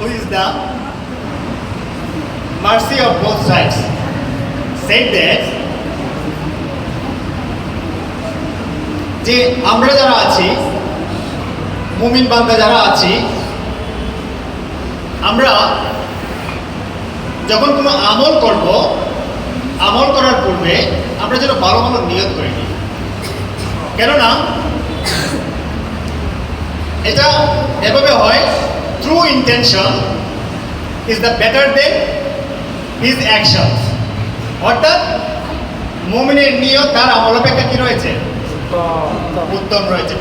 who is the mercy of both sides, said that যে আমরা যারা আছি মুমিন বান্দা যারা আছি আমরা যখন কোনো আমল করব আমল করার পূর্বে আমরা যেন ভালো ভালো নিয়ত করে। নিই কেননা এটা এভাবে হয় intention is the better than his action অর্থাৎ মুমিনের নিয়ত তার আমল অপেক্ষা কি রয়েছে? উত্তম রয়েছে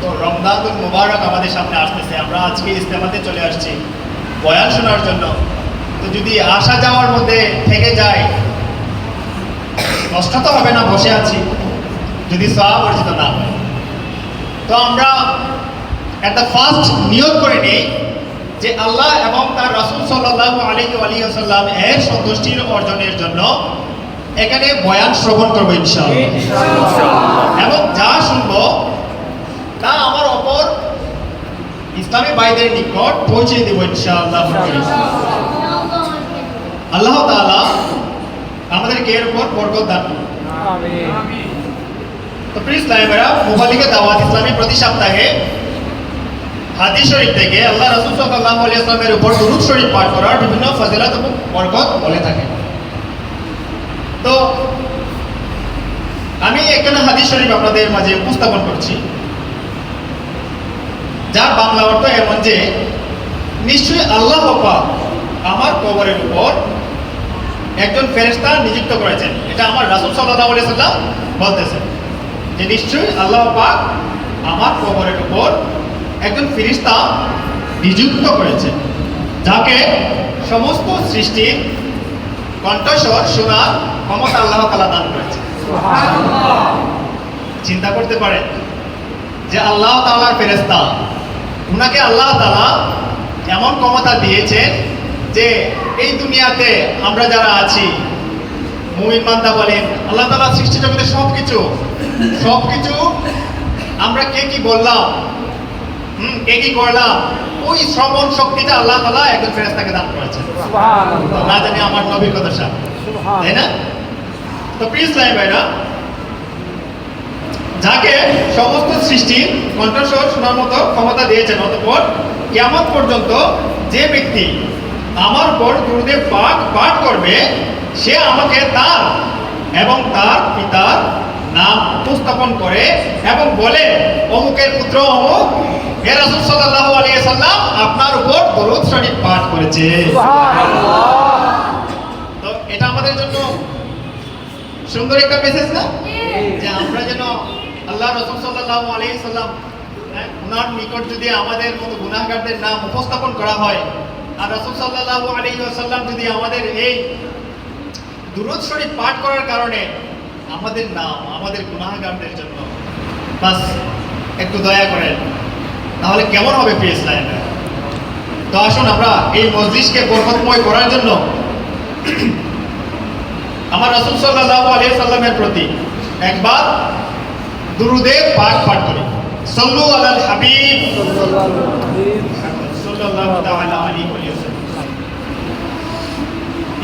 তো রমদানুল মুবারক আমাদের সামনে আসতেছে। আমরা আজকে ইস্তেমাতে চলে আসছি। বয়ান শোনার জন্য। তো যদি আসা যাওয়ার মধ্যে থেকে যায় নষ্ট তো হবে না, বসে আছি। যদি সব অর্জিত না হয়। তো আমরা একটা ফার্স্ট নিয়োগ করে নিই। যে আল্লাহ এবং তার রাসুল সাল্লাহ আলী এর সন্তুষ্টির অর্জনের জন্য এখানে বয়ান শ্রবণ করব ইনশাআল্লাহ। এবং যা শুনব তা আমার অপর ইসলামী ভাইদের নিকট পৌঁছে দেবো ইনশাআল্লাহ। আল্লাহ তাআলা আমাদেরকে এর উপর বরকত দান। তো প্লিজ লাইবেরা মুবালিকে দাওয়াত ইসলামী প্রতি সপ্তাহে হাদিস শরীফ থেকে আল্লাহ রাসূল সাল্লাল্লাহু আলাইহি ওয়াসাল্লামের উপর দুরূদ শরীফ পাঠ করার বিভিন্ন ফজিলত এবং বরকত বলে থাকে। তো, আমি এখানে হাদিস শরীফ আপনাদের মাঝে উপস্থাপন করছি। যার বাংলা অর্থ এমন যে, নিশ্চয়ই আল্লাহ পাক আমার কবরের উপর একজন ফেরেশতা নিযুক্ত করেছেন। এটা আমার রাসূল সাল্লাল্লাহু আলাইহি সাল্লাম বলতেছেন যে, নিশ্চয়ই আল্লাহ পাক আমার কবরের উপর একজন ফেরেশতা নিযুক্ত করেছেন যাকে সমস্ত সৃষ্টির কণ্ঠস্বর শোনার ক্ষমতা আল্লাহ তালা দান করেছে। চিন্তা করতে পারেন যে আল্লাহ তাআলার ফেরেশতা উনাকে আল্লাহ তালা এমন ক্ষমতা দিয়েছেন যে এই দুনিয়াতে আমরা যারা আছি মুমিন বান্দা বলেন আল্লাহ তালা সৃষ্টি জগতে সব কিছু সব কিছু আমরা কে কি বললাম হুম কে কি করলাম ওই শ্রবণ শক্তিটা আল্লাহ তাআলা একজন ফেরেশতাকে দান করেছেন। না জানি আমার নবীর কথা তাই না? তো প্লিজ ভাইরা যাকে সমস্ত সৃষ্টির কণ্ঠস্বর শোনার মতো ক্ষমতা দিয়েছেন অতঃপর কেমন পর্যন্ত যে ব্যক্তি আমার উপর দুর্দেব পাঠ পাঠ করবে সে আমাকে তার এবং তার পিতার নাম উপস্থাপন করে এবং বলে অমুকের পুত্র অমুক হে রাসূল সাল্লাল্লাহু আলাইহি সাল্লাম আপনার উপর দরুদ শরীফ পাঠ করেছে। তো এটা আমাদের জন্য সুন্দর একটা মেসেজ না? যে আমরা যেন আল্লাহ রসুল সাল্লাহ আলাইহি সাল্লাম হ্যাঁ, ওনার নিকট যদি আমাদের মতো গুনাহগারদের নাম উপস্থাপন করা হয় আর রসুল সাল্লাহ আলাইহি সাল্লাম যদি আমাদের এই দুরুদ শরীফ পাঠ করার কারণে আমাদের নাম আমাদের গুনাহগারদের জন্য বাস একটু দয়া করেন। তাহলে কেমন হবে পিএস লাইনে তো আসুন আমরা এই মসজিদকে বরকতময় করার জন্য আমার রসুল সাল্লাহ আলিয়া সাল্লামের প্রতি একবার দুরুদে পাঠ পাঠ করি। সল্লু আলাল হাবিব।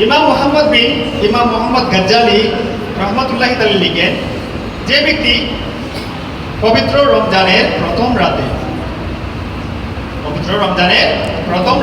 ইমাম মোহাম্মদ বিন ইমাম মোহাম্মদ গজ্জালি রহমতুল্লাহ তাআলা লিখেন, যে ব্যক্তি পবিত্র রমজানের প্রথম রাতে রমজানের প্রথম